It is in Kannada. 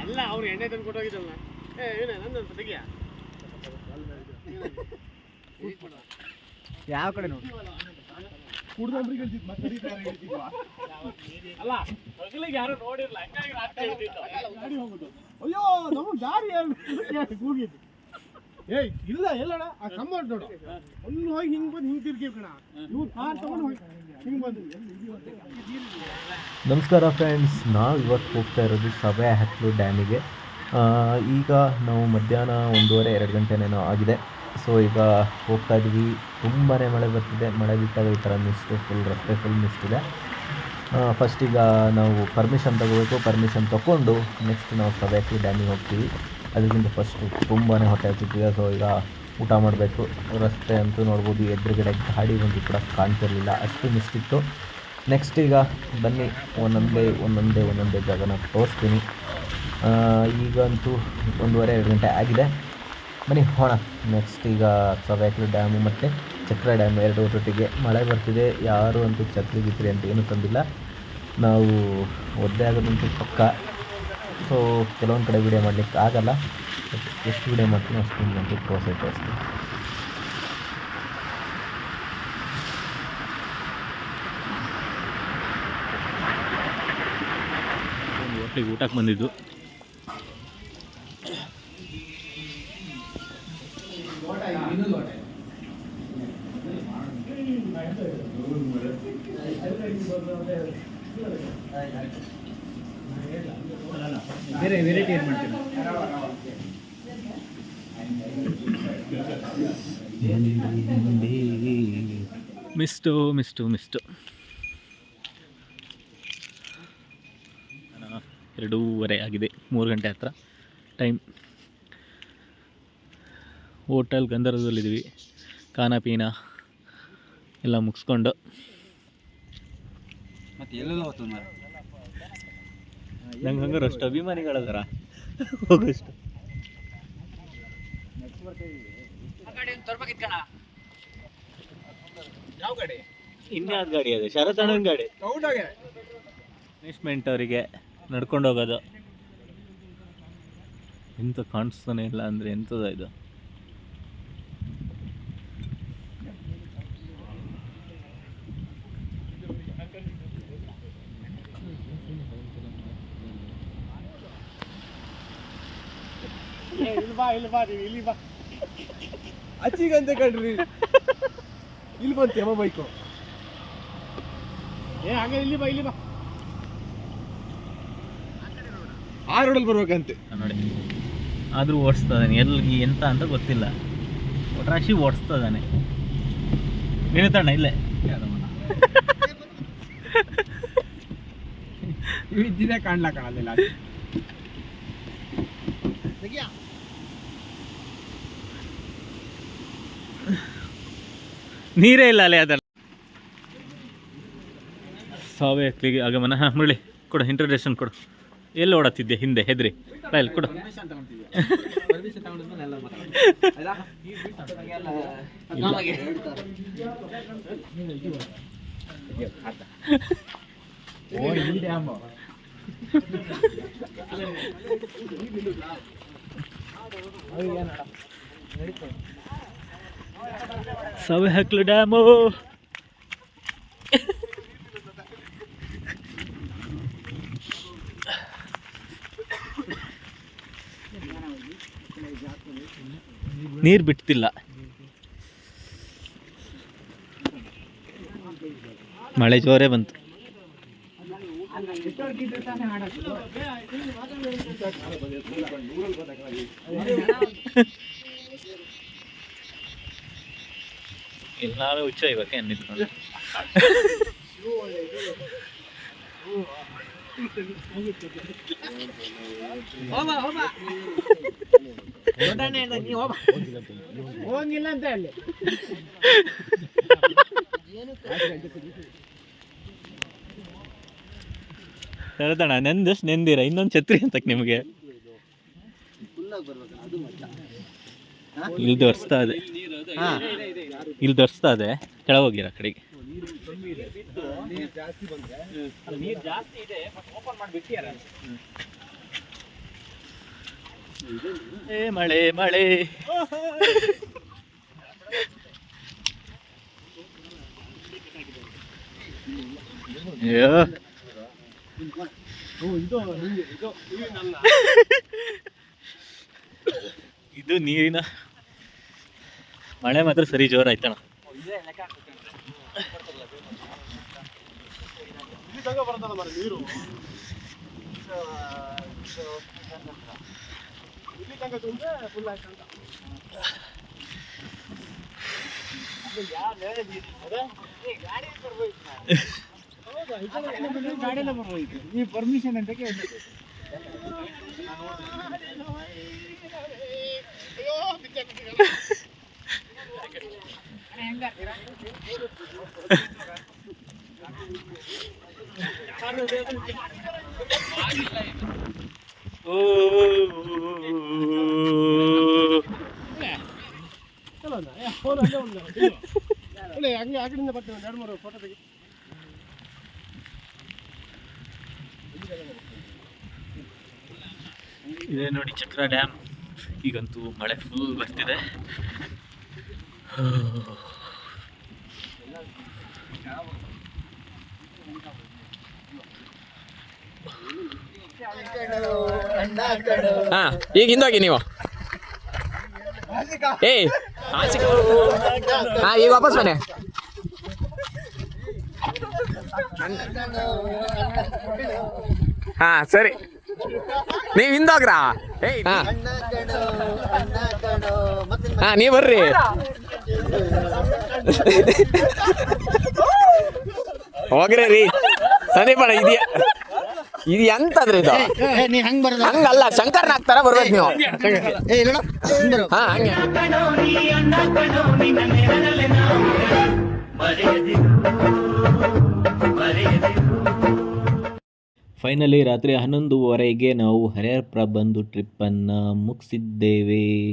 ಅಲ್ಲ ಅವ್ರು ಎಣ್ಣೆ ತಂದು ಕೊಟ್ಟೋಗಿದ್ದಲ್ಲ ಏ ಏನೇ ನಂದು ತೆಗಿಯ ಯಾವ ಕಡೆ ನೋಡಿ? ಅಲ್ಲ ಮಗಳಿಗೆ ಯಾರು ನೋಡಿರ್ಲ ಹಂಗಾಗಿ ರಾತ್ರಿ ಹಿಡ್ದಿದ್ದು. ಅಯ್ಯೋ ನಮ್ಮ ದಾರಿ ಕೂಗಿದ್ದು. ಏಯ್ ಇಲ್ಲ ಎಲ್ಲಣ ಆ ಕಮ್ಮ ನೋಡು. ಅಲ್ಲಿ ಹೋಗಿ ಹಿಂಗ್ ಬಂದು ಹಿಂಗ್ ತಿರ್ಗಿ ಕಣ. ಇವ್ರು ಕಾರ್ ತಗೊಂಡು ಹೋಗಿ ಹಿಂಗ್ ಬಂದು. ನಮಸ್ಕಾರ ಫ್ರೆಂಡ್ಸ್ ನಾವು ಇವತ್ತು ಹೋಗ್ತಾ ಇರೋದು ಸಭೆ ಹತ್ಲು ಡ್ಯಾಮಿಗೆ ಈಗ ನಾವು ಮಧ್ಯಾಹ್ನ ಒಂದೂವರೆ ಎರಡು ಗಂಟೆನೇನೋ ಆಗಿದೆ. ಸೊ ಈಗ ಹೋಗ್ತಾ ಇದ್ವಿ ತುಂಬಾ ಮಳೆ ಬರ್ತಿದೆ. ಮಳೆ ಬಿಟ್ಟಾಗ ಈ ಥರ ಮಿಸ್ಟು ಫುಲ್ ರಸ್ತೆ ಫುಲ್ ಮಿಸ್ಟ್ ಇದೆ. ಫಸ್ಟ್ ಈಗ ನಾವು ಪರ್ಮಿಷನ್ ತಗೋಬೇಕು. ಪರ್ಮಿಷನ್ ತಗೊಂಡು ನೆಕ್ಸ್ಟ್ ನಾವು ಸಭೆ ಡ್ಯಾಮಿಗೆ ಹೋಗ್ತೀವಿ. ಅದಕ್ಕಿಂತ ಫಸ್ಟು ತುಂಬಾ ಹೊಟ್ಟೆ ಹಚ್ಚಿದ್ವಿ ಸೊ ಈಗ ಊಟ ಮಾಡಬೇಕು. ರಸ್ತೆ ಅಂತೂ ನೋಡ್ಬೋದು, ಎದುರುಗಡೆ ಗಾಡಿ ಒಂದು ಕೂಡ ಕಾಣ್ತಿರಲಿಲ್ಲ. ಅಷ್ಟು ಮಿಸ್ಟ್ ಇತ್ತು. ನೆಕ್ಸ್ಟ್ ಈಗ ಬನ್ನಿ. ಒಂದೊಂದೇ ಒಂದೊಂದೇ ಒಂದೊಂದೇ ಜಾಗನ ತೋರಿಸ್ತೀನಿ. ಈಗಂತೂ ಒಂದೂವರೆ, ಎರಡು ಗಂಟೆ ಆಗಿದೆ. ಬನ್ನಿ ಹೋಣ ನೆಕ್ಸ್ಟ್ ಈಗ ಸವ್ಯಾಕ್ಲು ಡ್ಯಾಮು ಮತ್ತು ಚಕ್ರ ಡ್ಯಾಮ್ ಎರಡು ಒಟ್ಟಿಗೆ ಮಳೆ ಬರ್ತಿದೆ. ಯಾರು ಅಂತೂ ಛತ್ರಿ ಗಿತ್ರಿ ಅಂತ ಏನೂ ತಂದಿಲ್ಲ. ನಾವು ಒದ್ದೆ ಆಗೋದಂತೂ ಪಕ್ಕ. ಸೊ ಕೆಲವೊಂದು ಕಡೆ ವೀಡಿಯೋ ಮಾಡಲಿಕ್ಕೆ ಆಗಲ್ಲ. ಬಟ್ ಎಷ್ಟು ವೀಡಿಯೋ ಮಾಡ್ತೀನಿ ಅಷ್ಟು ನಿಮಗಂತೂ ಪ್ರೋಸೆಸ್ ತೋರಿಸ್ತೀನಿ. ಊಟಕ್ಕೆ ಬಂದಿದ್ದು. ಬೇರೆ ವೆರೈಟಿ ಏನು ಮಾಡ್ತೀನಿ ಮಿಸ್ಟು ಮಿಸ್ಟು ಮಿಸ್ಟು. ಎರಡೂವರೆ ಆಗಿದೆ. ಮೂರು ಗಂಟೆ ಹತ್ರ. ಟೈಮ್ ಹೋಟೆಲ್ ಗಂಧರ್ವದಲ್ಲಿದ್ದೀವಿ. ಖಾನ ಪೀನ ಎಲ್ಲ ಮುಗಿಸ್ಕೊಂಡು. ಮತ್ತೆ ಎಲ್ಲೆಲ್ಲ ಹೋಗ್ತದೆ ಮಾರ ನಂಗೆ ಹಂಗಾರೆ ಅಷ್ಟು ಅಭಿಮಾನಿಗಳದಾರ. ಹೋಗಷ್ಟು. ಇನ್ಯಾವ್ದು ಗಾಡಿ ಅದು? ಶರತಣ್ಣನ ಗಾಡಿ. ಪನಿಷ್ಮೆಂಟ್ ಅವರಿಗೆ ನಡ್ಕೊಂಡು ಹೋಗೋದು. ಎಂತ ಕಾಣಿಸ್ತಾನೆ ಇಲ್ಲ ಅಂದರೆ ಎಂಥದ ಇದು? ಇಲ್ಲಿ ಬಾ ಇಲ್ಲಿ ಬಾ ನೀವು ಇಲ್ಲಿ ಬಾ. ಅಚ್ಚಿಗಂತೆ ಕಣ್ರಿ. ಇಲ್ಲಿ ಬಂತು ಯಮ ಬೈಕು. ಏ ಹಾಗೆ ಇಲ್ಲಿ ಬಾ ಇಲ್ಲಿ ಬಾ. ಆ ರೋಡಲ್ಲಿ ಬರ್ಬೇಕಂತೆ ನೋಡಿ. ಆದರೂ ಓಡಿಸ್ತದಾನೆ ಎಲ್ಲಿಗೆ ಎಂತ ಅಂತ ಗೊತ್ತಿಲ್ಲ. ಒಟ್ರಾಶಿ ಓಡಿಸ್ತದಾನೆ ತಣ್ಣ ಇಲ್ಲೇ. ಇದ್ದಿದೆ ಕಾಣ್ಲಾ ಕಾಣಲಿಲ್ಲ. ನೀರೇ ಇಲ್ಲ ಅಲ್ಲೇ ಅದಲ್ಲ. ಸಾವೇ ಹಕ್ಲಿಗೆ ಆಗಮನ ಹಾಂ ಮುರಳಿ ಕೊಡು ಇಂಟ್ರಡಕ್ಷನ್ ಕೊಡು. ಎಲ್ಲಿ ಓಡತ್ತಿದ್ದೆ ಹಿಂದೆ ಹೆದ್ರಿ. ಇಲ್ಲಿ ಕೊಡು. ಓ ಈ ಡ್ಯಾಮ್. ಸಾವೆ ಹಕ್ಲು ಡ್ಯಾಮು. ನೀರು ಬಿಡ್ತಿಲ್ಲ. ಮಳೆ ಜೋರೇ ಬಂತು. ಎಲ್ಲರೂ ಹುಚ್ಚ ಇವಾಗ ಏನು ನಿಂತ್ಕೊಂಡು? ಹೋಗಿಲ್ಲ ಅಂತ ಹೇಳಿ. ಹೇಳ್ದಣ ನೆಂದಷ್ಟು ನೆಂದಿರ ಇನ್ನೊಂದು ಛತ್ರಿ ಅಂತಕ್ಕೆ ನಿಮಗೆ. ಇಲ್ಲಿ ದರ್ಸ್ತಾ ಇದೆ. ಇಲ್ಲಿ ದರ್ಸ್ತಾ ಇದೆ. ಕೆಳಗೆ ಹೋಗಿರ ಆ ಕಡೆಗೆ. ಏ ಮಳೆ ಮಳೆ. ಅಯ್ಯೋ. ಇದು ನೀರಿನ ಮಳೆ ಮಾತ್ರ ಸರಿ ಜೋರಾಯ್ತಣ್ಣ ಇಲ್ಲಿ ತನಕ ಬರ್ತಲ್ಲ ಮರ ನೀರು ಇಲ್ಲಿ ತನಕ ತುಂಬ್ರೆ ಫುಲ್ ಆಯ್ತು ಅಂತ ಗಾಡಿಯಲ್ಲ ಬರ್ಬೋಯ್ತು ನೀವು ಪರ್ಮಿಷನ್ ಅಂತ ಕೇಳಿ ಓ ಇದೆ ನೋಡಿ ಚಕ್ರ ಡ್ಯಾಮ್. ಈಗಂತೂ ಮಳೆ ಫುಲ್ ಬರ್ತಿದೆ. ಹಾ, ಈಗ ಹಿಂದಾಗಿ ನೀವು. ಏ ಹಾ, ಈಗ ವಾಪಸ್ ಬನ್ನಿ. ಹಾ, ಸರಿ. ನೀವ್ ಹಿಂದೋಗ್ರಾ? ಹಾ, ನೀವ್ ಬರ್ರಿ. ಹೋಗ್ರಿ ರೀ. ಸಂದೀಪಣ್ಣ ಇದೆಯಾ ಇದು ಎಂತದ್ರಿ ಇದು? ನೀ ಹಂಗ್ ಬರೋದ? ಹಂಗಲ್ಲ ಶಂಕರ್ನ ಹಾಕ್ತಾರ ಬರ್ಬೇಕು ನೀವು. ಏ ಇಲ್ಲ ಹಾ ಹಂಗೆ. ಫೈನಲಿ ರಾತ್ರಿ ಹನ್ನೊಂದುವರೆಗೆ ನಾವು ಹರಿಹರಪುರ ಬಂದು ಟ್ರಿಪ್ಪನ್ನು ಮುಗಿಸಿದ್ದೇವೆ.